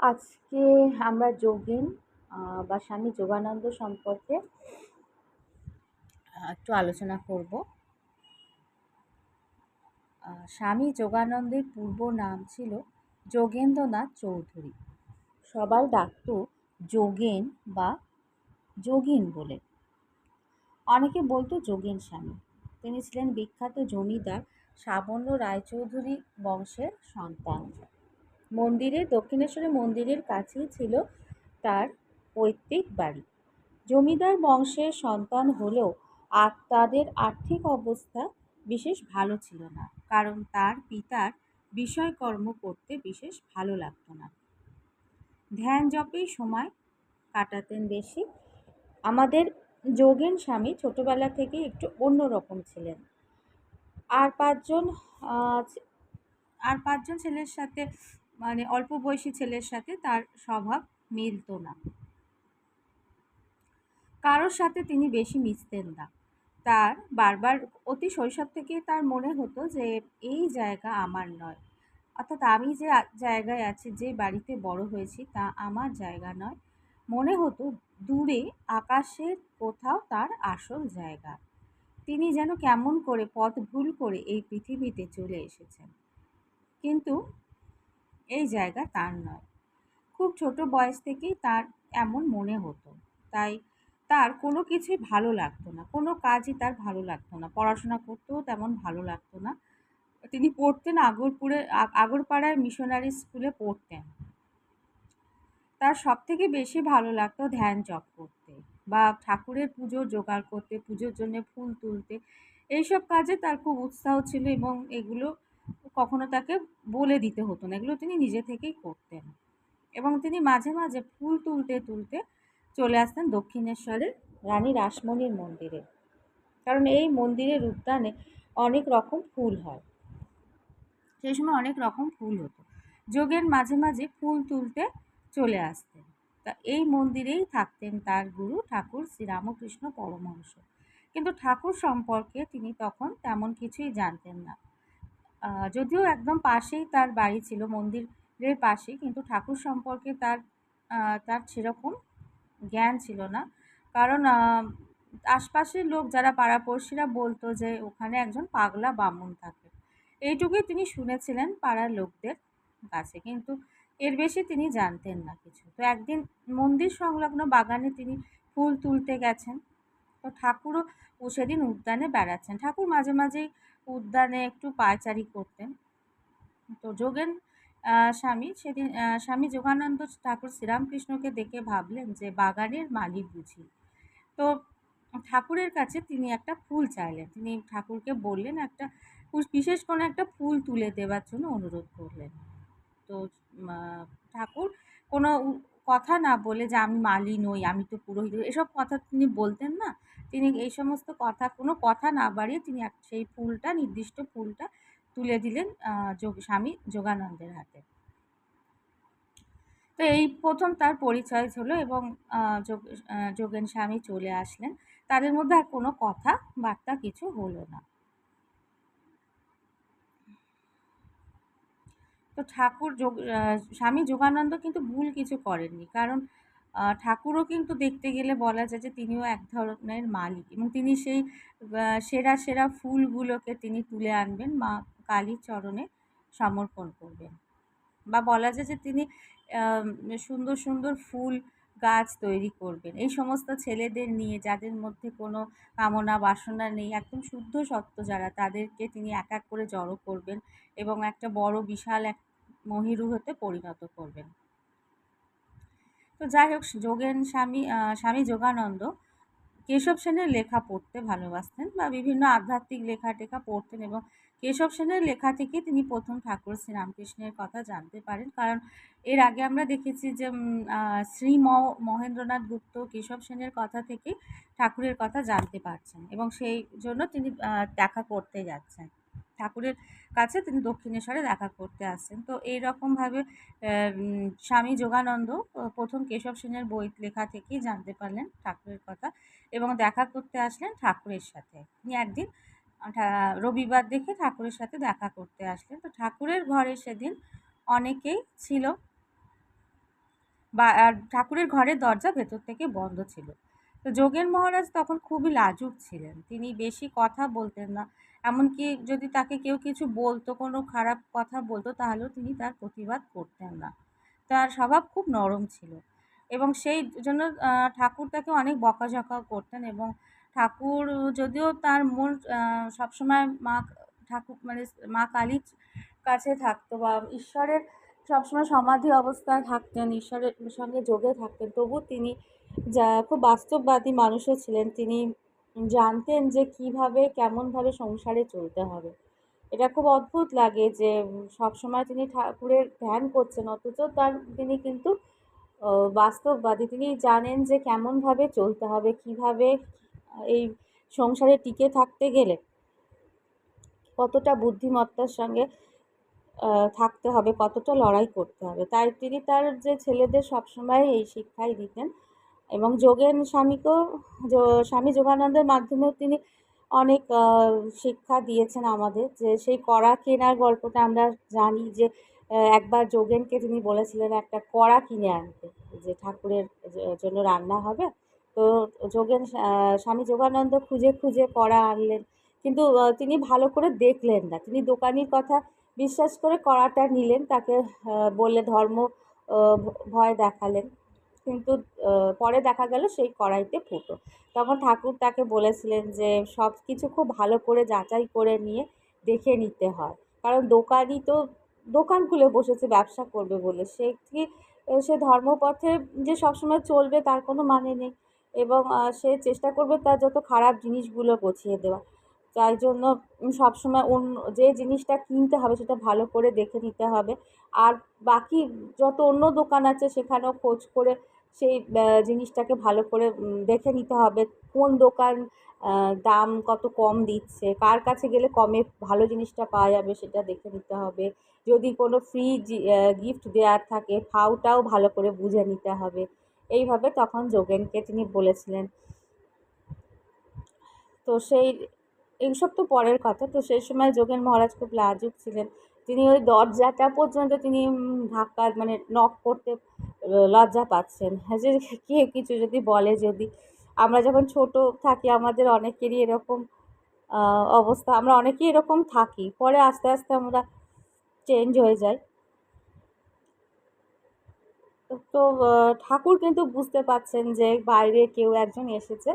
আজকে আমরা যোগিন বা স্বামী যোগানন্দ সম্পর্কে একটু আলোচনা করব। স্বামী যোগানন্দের পূর্ব নাম ছিল যোগেন্দ্রনাথ চৌধুরী। সবাই ডাকত যোগেন বা যোগিন বলে। অনেকে বলতো যোগেন স্বামী। তিনি ছিলেন বিখ্যাত জমিদার সাবর্ণ রায়চৌধুরী বংশের সন্তান। মন্দিরের দক্ষিণেশ্বরে মন্দিরের কাছেই ছিল তার পৈতৃক বাড়ি। জমিদার বংশের সন্তান হলেও আর তাদের আর্থিক অবস্থা বিশেষ ভালো ছিল না, কারণ তার পিতার বিষয়কর্ম করতে বিশেষ ভালো লাগতো না। ধ্যান জপেই সময় কাটাতেন বেশি। আমাদের যোগেন স্বামী ছোটোবেলা থেকে একটু অন্যরকম ছিলেন। আর পাঁচজন আর পাঁচজন ছেলের সাথে মানে অল্প বয়সী ছেলের সাথে তার স্বভাব মিলত না। কারোর সাথে তিনি বেশি মিশতেন না। তার বারবার অতি শৈশব থেকে তার মনে হতো যে, এই জায়গা আমার নয়। অর্থাৎ আমি যে জায়গায় আছি, যে বাড়িতে বড় হয়েছি, তা আমার জায়গা নয়। মনে হতো দূরে আকাশের কোথাও তার আসল জায়গা। তিনি যেন কেমন করে পথ ভুল করে এই পৃথিবীতে চলে এসেছেন। কিন্তু এই জায়গা তার নয়। খুব ছোট বয়স থেকেই তার এমন মনে হতো। তাই তার কোনো কিছুই ভালো লাগতো না, কোনো কাজই তার ভালো লাগতো না। পড়াশোনা করতেও তেমন ভালো লাগতো না। তিনি পড়তেন আগরপুরে আগরপাড়ার মিশনারি স্কুলে পড়তেন। তার সব থেকে বেশি ভালো লাগতো ধ্যান জপ করতে বা ঠাকুরের পুজো জোগাড় করতে, পুজোর জন্য ফুল তুলতে। এইসব কাজে তার খুব উৎসাহ ছিল এবং এগুলো কখনো তাকে বলে দিতে হতো না। এগুলো তিনি নিজে থেকেই করতেন। এবং তিনি মাঝে মাঝে ফুল তুলতে তুলতে চলে আসতেন দক্ষিণেশ্বরের রানী রাসমণির মন্দিরে। কারণ এই মন্দিরের উদ্যানে অনেক রকম ফুল হয়। সেই সময় অনেক রকম ফুল হতো। যোগের মাঝে মাঝে ফুল তুলতে চলে আসতেন। তা এই মন্দিরেই থাকতেন তার গুরু ঠাকুর শ্রীরামকৃষ্ণ পরমহংস। কিন্তু ঠাকুর সম্পর্কে তিনি তখন তেমন কিছুই জানতেন না। যদিও একদম পাশেই তার বাড়ি ছিল, মন্দিরের পাশেই, কিন্তু ঠাকুর সম্পর্কে তার তার সেরকম জ্ঞান ছিল না। কারণ আশপাশের লোক যারা পাড়াপড়শিরা বলতো যে ওখানে একজন পাগলা বামুন থাকে। এইটুকুই তিনি শুনেছিলেন পাড়ার লোকদের কাছে, কিন্তু এর বেশি তিনি জানতেন না কিছু। তো একদিন মন্দির সংলগ্ন বাগানে তিনি ফুল তুলতে গেছেন, তো ঠাকুরও সেদিন উদ্যানে বেড়াচ্ছেন। ঠাকুর মাঝে মাঝেই উদ্যানে একটু পায়চারি করতেন। তো যোগেন স্বামী সেদিন স্বামী যোগানন্দ ঠাকুর শ্রীরামকৃষ্ণকে দেখে ভাবলেন যে বাগানের মালিক বুঝি। তো ঠাকুরের কাছে তিনি একটা ফুল চাইলেন। তিনি ঠাকুরকে বললেন, একটা বিশেষ কোনো একটা ফুল তুলে দেওয়ার জন্য অনুরোধ করলেন। তো ঠাকুর কোনো কথা না বলে যে আমি মালি নই, আমি তো পুরোহিত, এসব কথা তিনি বলতেন না। তিনি এই সমস্ত কথা, কোনো কথা না বাড়িয়ে তিনি সেই ফুলটা, নির্দিষ্ট ফুলটা তুলে দিলেন যোগ, স্বামী যোগানন্দের হাতে। তো এই প্রথম তার পরিচয় হলো এবং যোগেন স্বামী চলে আসলেন। তাদের মধ্যে আর কোনো কথা, বার্তা কিছু হলো না। তো ঠাকুর যোগ স্বামী যোগানন্দ কিন্তু ভুল কিছু করেননি। কারণ ঠাকুরও কিন্তু দেখতে গেলে বলা যায় যে তিনিও এক ধরনের মালিক এবং তিনি সেই সেরা সেরা ফুলগুলোকে তিনি তুলে আনবেন মা কালীর চরণে সমর্পণ করবেন বা বলা যায় যে তিনি সুন্দর সুন্দর ফুল গাছ তৈরি করবেন। এই সমস্ত ছেলেদের নিয়ে যাদের মধ্যে কোনো কামনা বাসনা নেই, একদম শুদ্ধ সত্য যারা, তাদেরকে তিনি এক এক করে জড়ো করবেন এবং একটা বড় বিশাল এক মহিরু হতে পরিণত করবেন। তো যাই হোক, যোগেন স্বামী স্বামী যোগানন্দ কেশব সেনের লেখা পড়তে ভালোবাসতেন বা বিভিন্ন আধ্যাত্মিক লেখা টেখা পড়তেন এবং কেশব সেনের লেখা থেকে তিনি প্রথম ঠাকুর শ্রীরামকৃষ্ণের কথা জানতে পারেন। কারণ এর আগে আমরা দেখেছি যে শ্রী মহেন্দ্রনাথ গুপ্ত কেশব সেনের কথা থেকে ঠাকুরের কথা জানতে পারছেন এবং সেই জন্য তিনি দেখা করতে যাচ্ছেন। ঠাকুরের কাছে তিনি দক্ষিণেশ্বরে দেখা করতে আসছেন। তো এই এইরকমভাবে স্বামী যোগানন্দ প্রথম কেশব সেনের বই লেখা থেকেই জানতে পারলেন ঠাকুরের কথা এবং দেখা করতে আসলেন ঠাকুরের সাথে। তিনি একদিন রবিবার দেখে ঠাকুরের সাথে দেখা করতে আসলেন। তো ঠাকুরের ঘরে সেদিন অনেকেই ছিল বা ঠাকুরের ঘরের দরজা ভেতর থেকে বন্ধ ছিল। তো যোগেন মহারাজ তখন খুবই লাজুক ছিলেন। তিনি বেশি কথা বলতেন না। এমনকি যদি তাকে কেউ কিছু বলতো, কোনো খারাপ কথা বলতো, তাহলেও তিনি তার প্রতিবাদ করতেন না। তার স্বভাব খুব নরম ছিল এবং সেই জন্য ঠাকুর তাকে অনেক বকাঝকাও করতেন এবং ঠাকুর যদিও তার মন সবসময় মা, ঠাকুর মানে মা কালীর কাছে থাকতো বা ঈশ্বরের সবসময় সমাধি অবস্থায় থাকতেন, ঈশ্বরের সঙ্গে যোগে থাকতেন তবু তিনি যা খুব বাস্তববাদী মানুষও ছিলেন। তিনি জানতেন যে কীভাবে, কেমনভাবে সংসারে চলতে হবে। এটা খুব অদ্ভুত লাগে যে সবসময় তিনি ঠাকুরের ধ্যান করছেন, অথচ তার, তিনি কিন্তু বাস্তববাদী। তিনি জানেন যে কেমনভাবে চলতে হবে, কীভাবে এই সংসারে টিকে থাকতে গেলে কতটা বুদ্ধিমত্তার সঙ্গে থাকতে হবে, কতটা লড়াই করতে হবে। তাই তিনি তার যে ছেলেদের সবসময় এই শিক্ষাই দিতেন এবং যোগেন স্বামীকেও স্বামী যোগানন্দের মাধ্যমেও তিনি অনেক শিক্ষা দিয়েছেন আমাদের যে সেই কড়া কেনার গল্পটা আমরা জানি যে একবার যোগেনকে তিনি বলেছিলেন, একটা কড়া কিনে আনতে যে ঠাকুরের জন্য রান্না হবে। তো যোগেন স্বামী যোগানন্দ খুঁজে খুঁজে কড়া আনলেন। কিন্তু তিনি ভালো করে দেখলেন না। তিনি দোকানির কথা বিশ্বাস করে কড়াটা নিলেন। তাকে বলে ধর্ম ভয় দেখালেন। কিন্তু পরে দেখা গেল সেই কড়াইতে ফুটো। তখন ঠাকুর তাকে বলেছিলেন যে, সব কিছু খুব ভালো করে যাচাই করে নিয়ে দেখে নিতে হয়। কারণ দোকানই তো, দোকান খুলে বসেছে, ব্যবসা করবে বলে। সে কি, সে ধর্মপথে যে সবসময় চলবে তার কোনো মানে নেই। এবং সে চেষ্টা করবে তার যত খারাপ জিনিসগুলো গুছিয়ে দেওয়া তাই জন্য সবসময় অন্য, যে জিনিসটা কিনতে হবে সেটা ভালো করে দেখে নিতে হবে। আর বাকি যত অন্য দোকান আছে সেখানেও খোঁজ করে সেই জিনিসটাকে ভালো করে দেখে নিতে হবে। কোন দোকান দাম কত কম দিচ্ছে, কার কাছে গেলে কমে ভালো জিনিসটা পাওয়া যাবে সেটা দেখে নিতে হবে। যদি কোনো ফ্রি গিফট দেওয়ার থাকে ফাউটাও ভালো করে বুঝে নিতে হবে। এইভাবে তখন যোগেনকে তিনি বলেছিলেন। তো সেই এইসব তো পরের কথা। তো সেই সময় যোগেন মহারাজ খুব লাজুক ছিলেন। তিনি ওই দরজাটা পর্যন্ত তিনি ধাক্কা মানে নক করতে লজ্জা পাচ্ছেন। হ্যাঁ যে কে কিছু যদি বলে যদি। আমরা যখন ছোট থাকি আমাদের অনেকেরই এরকম অবস্থা। আমরা অনেকেই এরকম থাকি। পরে আস্তে আস্তে আমরা চেঞ্জ হয়ে যাই। তো ঠাকুর কিন্তু বুঝতে পারছেন যে বাইরে কেউ একজন এসেছে।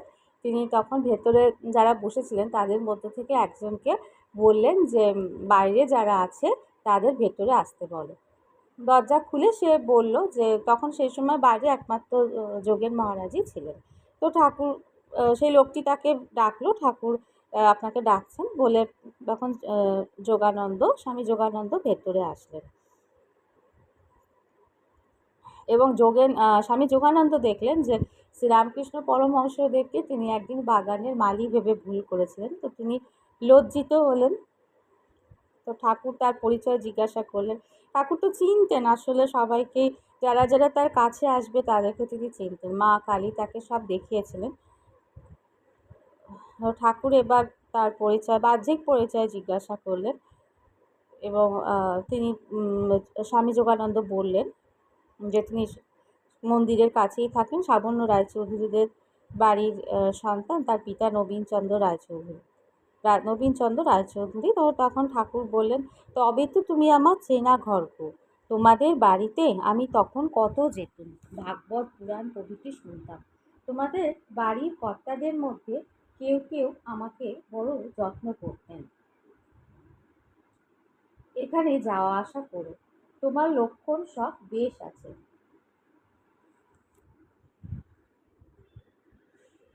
তিনি তখন ভেতরে যারা বসেছিলেন তাদের মধ্য থেকে একজনকে বললেন যে বাইরে যারা আছে তাদের ভেতরে আসতে বলো। দরজা খুলে সে বলল যে, তখন সেই সময় বাইরে একমাত্র যোগেন মহারাজই ছিলেন। তো ঠাকুর সেই লোকটি তাকে ডাকলো, ঠাকুর আপনাকে ডাকছেন? বলে তখন যোগানন্দ, স্বামী যোগানন্দ ভেতরে আসলেন। এবং যোগেন স্বামী যোগানন্দ দেখলেন যে শ্রীরামকৃষ্ণ পরমহংসদেবকে তিনি একদিন বাগানের মালি ভেবে ভুল করেছিলেন। তো তিনি লজ্জিত হলেন। তো ঠাকুর তার পরিচয় জিজ্ঞাসা করলেন। ঠাকুর তো চিনতেন আসলে সবাইকেই যারা যারা তার কাছে আসবে তাদেরকে তিনি চিনতেন। মা কালী তাকে সব দেখিয়েছিলেন। ঠাকুর এবার তার পরিচয়, বাহ্যিক পরিচয় জিজ্ঞাসা করলেন এবং তিনি স্বামী যোগানন্দ বললেন যে তিনি মন্দিরের কাছেই থাকেন সাবন্য রায়চৌধুরীদের বাড়ির সন্তান তার পিতা নবীনচন্দ্র রায়চৌধুরী। নবীনচন্দ্র রায়চৌধুরী তো তখন ঠাকুর বললেন, তবে তো তুমি আমার চেনা ঘরকো। তোমাদের বাড়িতে আমি তখন কত যেতুম। ভাগবত পুরাণ প্রভৃতি শুনতাম। তোমাদের বাড়ির কর্তাদের মধ্যে কেউ কেউ আমাকে বড় যত্ন করতেন। এখানে যাওয়া আসা করো। তোমার লক্ষণ সব বেশ আছে।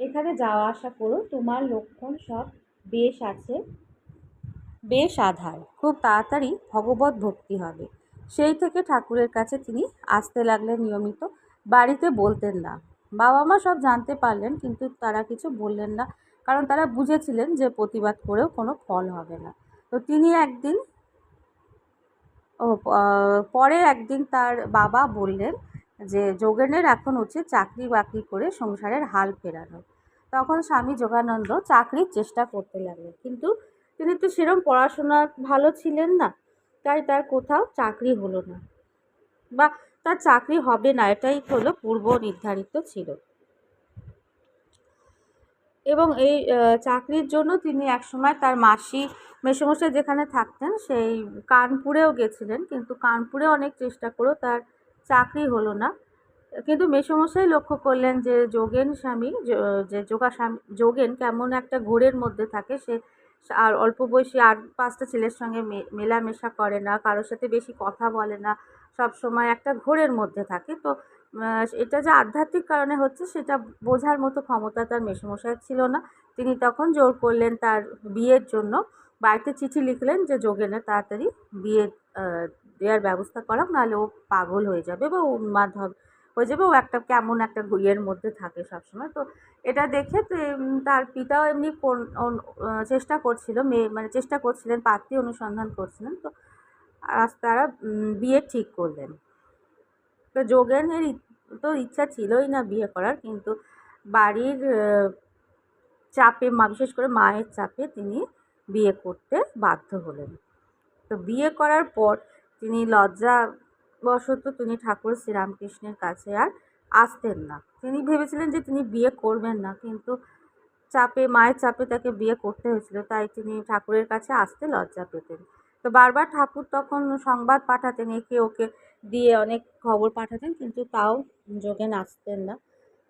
এখানে যাওয়া আসা করো, তোমার লক্ষণ সব বেশ আছে। বেশ আধার, খুব তাড়াতাড়ি ভগবত ভক্তি হবে। সেই থেকে ঠাকুরের কাছে তিনি আসতে লাগলেন নিয়মিত, বাড়িতে বলতেন না। বাবা মা সব জানতে পারলেন, কিন্তু তারা কিছু বললেন না, কারণ তারা বুঝেছিলেন যে প্রতিবাদ করেও কোনো ফল হবে না। তো তিনি একদিন, ও পরে একদিন তার বাবা বললেন যে, যোগেনের এখন উচিত চাকরি বাকরি করে সংসারের হাল ফেরানো। তখন স্বামী যোগানন্দ চাকরির চেষ্টা করতে লাগলেন। কিন্তু তিনি তো সেরম পড়াশোনা ভালো ছিলেন না, তাই তার কোথাও চাকরি হলো না বা তার চাকরি হবে না, এটাই হলো পূর্ব নির্ধারিত ছিল। এবং এই চাকরির জন্য তিনি একসময় তার মাসি মেসোমশাই যেখানে থাকতেন সেই কানপুরেও গেছিলেন, কিন্তু কানপুরে অনেক চেষ্টা করেও তার চাকরি হলো না। কিন্তু মেসোমশাই লক্ষ্য করলেন যে যোগেন স্বামী, যে যোগা স্বামী, যোগেন কেমন একটা ঘোরের মধ্যে থাকে, সে আর অল্প বয়সী আর পাঁচটা ছেলের সঙ্গে মেলামেশা করে না, কারোর সাথে বেশি কথা বলে না, সব সময় একটা ঘোরের মধ্যে থাকে। তো এটা যে আধ্যাত্মিক কারণে হচ্ছে, সেটা বোঝার মতো ক্ষমতা তার মেসোমশাইয়ের ছিল না। তিনি তখন জোর করলেন তার বিয়ের জন্য। বাড়িতে চিঠি লিখলেন যে যোগেনের তাড়াতাড়ি বিয়ে দেওয়ার ব্যবস্থা করা নাহলে ও পাগল হয়ে যাবে বা উন্মাদ হবে। হয়ে যাবে। ও একটা কেমন একটা ইয়ের মধ্যে থাকে সবসময়। তো এটা দেখে তার পিতাও এমনি চেষ্টা করছিল। মেয়ে মানে চেষ্টা করছিলেন, পাত্রী অনুসন্ধান করছিলেন। তো আজ তারা বিয়ে ঠিক করলেন। তো যোগেনের তো ইচ্ছা ছিলই না বিয়ে করার। কিন্তু বাড়ির চাপে, মা, বিশেষ করে মায়ের চাপে তিনি বিয়ে করতে বাধ্য হলেন। তো বিয়ে করার পর তিনি লজ্জা বশত তিনি ঠাকুর শ্রীরামকৃষ্ণের কাছে আর আসতেন না। তিনি ভেবেছিলেন যে তিনি বিয়ে করবেন না, কিন্তু চাপে, মায়ের চাপে তাকে বিয়ে করতে হয়েছিল, তাই তিনি ঠাকুরের কাছে আসতে লজ্জা পেতেন। তো বারবার ঠাকুর তখন সংবাদ পাঠাতেন, একে ওকে দিয়ে অনেক খবর পাঠাতেন, কিন্তু তাও যোগেন আসতেন না।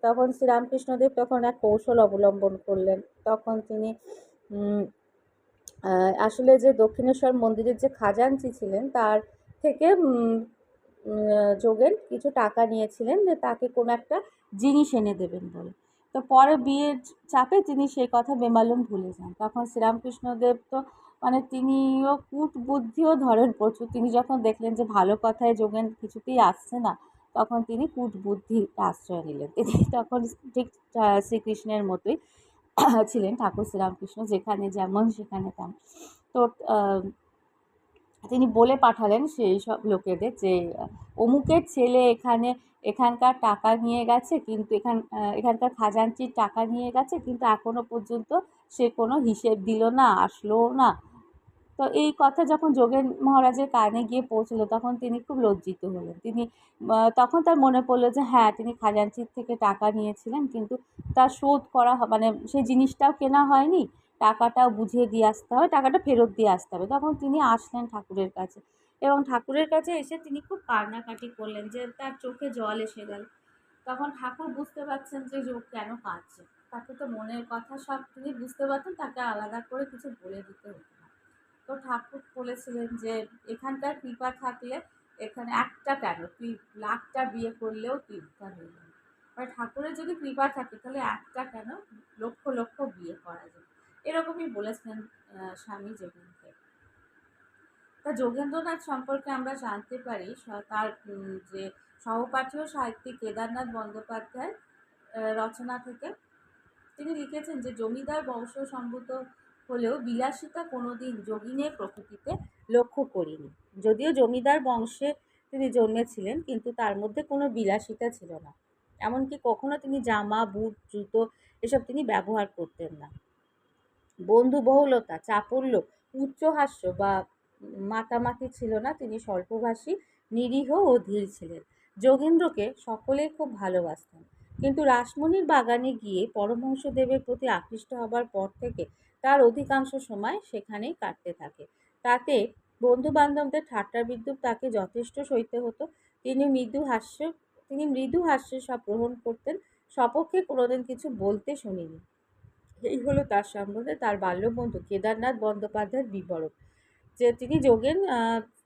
তখন শ্রীরামকৃষ্ণদেব তখন এক কৌশল অবলম্বন করলেন। তখন তিনি আসলে যে দক্ষিণেশ্বর মন্দিরের যে খাজাঞ্চি ছিলেন, তার থেকে যোগেন কিছু টাকা নিয়েছিলেন যে তাকে কোনো একটা জিনিস এনে দেবেন বলে। তো পরে বিয়ের চাপে তিনি সেই কথা বেমালুম ভুলে যান। তখন শ্রীরামকৃষ্ণদেব তো মানে তিনিও কূট বুদ্ধিও ধরেন প্রচুর। তিনি যখন দেখলেন যে ভালো কথায় যোগেন কিছুতেই আসছে না, তখন তিনি কূট বুদ্ধির আশ্রয় নিলেন। তিনি তখন ঠিক শ্রীকৃষ্ণের মতোই ছিলেন ঠাকুর শ্রীরামকৃষ্ণ, যেখানে যেমন সেখানে তেমন। তো তিনি বলে পাঠালেন সেই সব লোকেদের যে, অমুকের ছেলে এখানে, এখানকার টাকা নিয়ে গেছে কিন্তু এখান এখানকার খাজানচির টাকা নিয়ে গেছে কিন্তু এখনও পর্যন্ত সে কোনো হিসেব দিল না আসলোও না। তো এই কথা যখন যোগেন মহারাজের কানে গিয়ে পৌঁছলো তখন তিনি খুব লজ্জিত হলেন। তিনি তখন তার মনে পড়ল যে হ্যাঁ তিনি খাজানচির থেকে টাকা নিয়েছিলেন কিন্তু তার শোধ করা মানে সেই জিনিসটাও কেনা হয়নি। টাকাটাও বুঝিয়ে দিয়ে আসতে হবে, টাকাটা ফেরত দিয়ে আসতে হবে। তখন তিনি আসলেন ঠাকুরের কাছে এবং ঠাকুরের কাছে এসে তিনি খুব কান্নাকাটি করলেন যে তার চোখে জল এসে গেল। তখন ঠাকুর বুঝতে পারছেন যে যোগ কেন কাঁদছে। তাকে তো মনের কথা সব তিনি বুঝতে পারতেন, তাকে আলাদা করে কিছু বলে দিতে হতো না। তো ঠাকুর বলেছিলেন যে এখানকার কৃপা থাকলে এখানে একটা কেন? তুই লাখটা বিয়ে করলেও উদ্ধার হয়ে যাবে আর ঠাকুরের যদি কৃপা থাকে তাহলে একটা কেন? লক্ষ লক্ষ বিয়ে করা যায়। এরকমই বলেছেন স্বামী যোগেনকে তা যোগেন্দ্রনাথ সম্পর্কে আমরা জানতে পারি তার যে সহপাঠী ও সাহিত্যিক কেদারনাথ বন্দ্যোপাধ্যায় রচনা থেকে তিনি লিখেছেন যে, জমিদার বংশ সম্ভূত হলেও বিলাসিতা কোনোদিন যোগিনের প্রকৃতিতে লক্ষ্য করিনি। যদিও জমিদার বংশে তিনি জন্মেছিলেন, কিন্তু তার মধ্যে কোনো বিলাসিতা ছিল না। এমনকি কখনো তিনি জামা, বুট, জুতো, এসব তিনি ব্যবহার করতেন না। বন্ধুবহুলতা, চাপল্য, উচ্চহাস্য বা মাতামাতি ছিল না। তিনি স্বল্পভাষী, নিরীহ ও ধীর ছিলেন। যোগেন্দ্রকে সকলেই খুব ভালোবাসতেন। কিন্তু রাসমণির বাগানে গিয়ে পরমহংসদেবের প্রতি আকৃষ্ট হবার পর থেকে তার অধিকাংশ সময় সেখানেই কাটতে থাকে। তাতে বন্ধু বান্ধবদের ঠাট্টা বিদ্রুপ তাকে যথেষ্ট সইতে হতো। তিনি মৃদু হাস্য, তিনি মৃদু হাস্যে সব গ্রহণ করতেন। সপক্ষে কোনোদিন কিছু বলতে শুনিনি। এই হলো তার সম্বন্ধে, তার বাল্যবন্ধু কেদারনাথ বন্দ্যোপাধ্যায়ের বিবরণ। যে তিনি যোগেন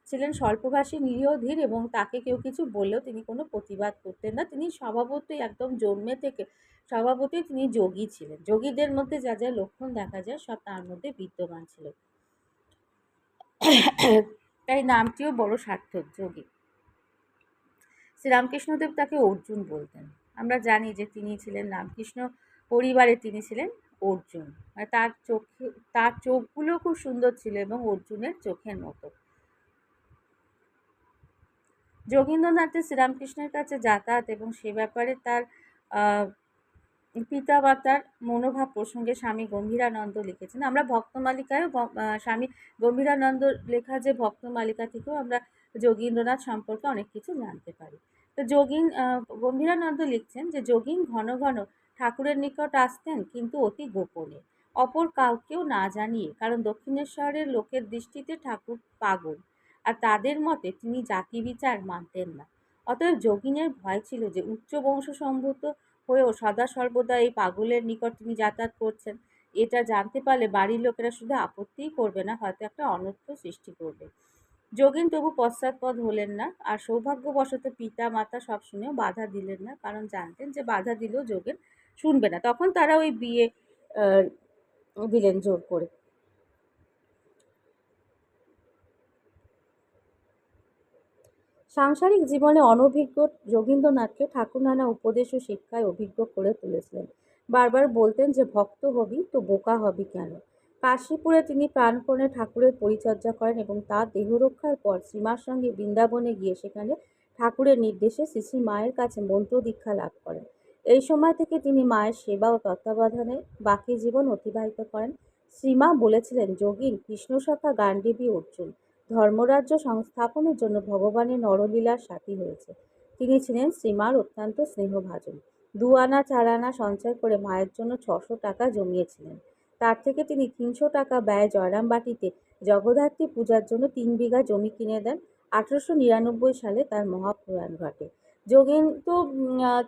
ছিলেন স্বল্পভাষী, নিরীহ, ধীর এবং তাকে কেউ কিছু বললেও তিনি কোনো প্রতিবাদ করতেন না। তিনি স্বভাবতই একদম জন্মে থেকে স্বভাবতই তিনি যোগী ছিলেন। যোগীদের মধ্যে যা যা লক্ষণ দেখা যায় সব তার মধ্যে বিদ্যমান ছিল। তাই নামটিও বড় সার্থক, যোগী। শ্রীরামকৃষ্ণদেব তাকে অর্জুন বলতেন। আমরা জানি যে তিনি ছিলেন রামকৃষ্ণ পরিবারে তিনি ছিলেন অর্জুন। মানে তার চোখে, তার চোখগুলো খুব সুন্দর ছিল এবং অর্জুনের চোখের মতো। যোগীন্দ্রনাথের শ্রীরামকৃষ্ণের কাছে যাতায়াত এবং সে ব্যাপারে তার পিতামাতার মনোভাব প্রসঙ্গে স্বামী গম্ভীরানন্দ লিখেছেন। আমরা ভক্তমালিকায়ও স্বামী গম্ভীরানন্দ লেখা যে ভক্তমালিকা থেকেও আমরা যোগীন্দ্রনাথ সম্পর্কে অনেক কিছু জানতে পারি। তো যোগীন গম্ভীরানন্দ লিখছেন যে যোগীন ঘন ঘন ঠাকুরের নিকট আসতেন কিন্তু অতি গোপনে। অপর কাউকেও না জানিয়ে, কারণ দক্ষিণেশ্বরের লোকের দৃষ্টিতে ঠাকুর পাগল, আর তাদের মতে তিনি জাতি বিচার মানতেন না। অতএব যোগিনের ভয় ছিল যে উচ্চ বংশসম্ভূত হয়েও সদা সর্বদা এই পাগলের নিকট তিনি যাতায়াত করছেন। এটা জানতে পারলে বাড়ির লোকেরা শুধু আপত্তিই করবে না, হয়তো একটা অনর্থ সৃষ্টি করবে। যোগিন তবু পশ্চাৎপদ হলেন না, আর সৌভাগ্যবশত পিতা মাতা সব শুনেও বাধা দিলেন না, কারণ জানতেন যে বাধা দিলেও যোগেন শুনবে না। তখন তারা ওই বিয়ে দিলেন জোর করে। সাংসারিক জীবনে অনভিজ্ঞ যোগীন্দ্রনাথকে ঠাকুর নানা উপদেশ ও শিক্ষায় অভিজ্ঞ করে তুলেছিলেন। বারবার বলতেন যে, ভক্ত হবি তো বোকা হবি কেন? কাশীপুরে তিনি প্রাণপণে ঠাকুরের পরিচর্যা করেন এবং তার দেহরক্ষার পর শ্রীমার সঙ্গে বৃন্দাবনে গিয়ে সেখানে ঠাকুরের নির্দেশে শ্রী মায়ের কাছে মন্ত্র দীক্ষা লাভ করেন। এই সময় থেকে তিনি মায়ের সেবা ও তত্ত্বাবধানে বাকি জীবন অতিবাহিত করেন। শ্রীমা বলেছিলেন, যোগীন কৃষ্ণসখা গান্ডীবী, অর্জুন, ধর্মরাজ্য সংস্থাপনের জন্য ভগবানের নরলীলার সাথী হয়েছে। তিনি ছিলেন শ্রীমার অত্যন্ত স্নেহভাজন। দু আনা, চার আনা সঞ্চয় করে মায়ের জন্য ছশো টাকা জমিয়েছিলেন। তার থেকে তিনি তিনশো টাকা ব্যয় জয়রামবাটিতে জগদ্ধাত্রী পূজার জন্য তিন বিঘা জমি কিনে দেন। আঠেরোশো নিরানব্বই সালে তার মহাপ্রয়াণ ঘটে। যোগেন তো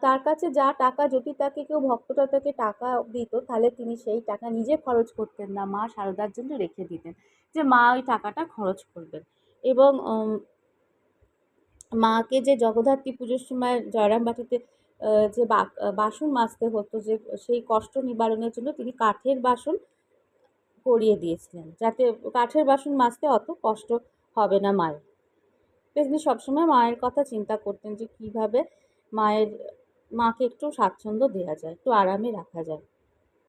তার কাছে যা টাকা, যদি তাকে কেউ ভক্তটা তাকে টাকা দিত, তাহলে তিনি সেই টাকা নিজে খরচ করতেন না। মা সারদার জন্য রেখে দিতেন যে, মা ওই টাকাটা খরচ করবেন। এবং মাকে যে জগদ্ধাত্রী পুজোর সময় জয়রামবাটিতে যে বাসন মাজতে হতো, যে সেই কষ্ট নিবারণের জন্য তিনি কাঠের বাসন করিয়ে দিয়েছিলেন। যাতে কাঠের বাসন মাজতে অত কষ্ট হবে না মায়ের। তিনি সবসময় মায়ের কথা চিন্তা করতেন যে কীভাবে মায়ের, মাকে একটু স্বাচ্ছন্দ্য দেওয়া যায়, একটু আরামে রাখা যায়।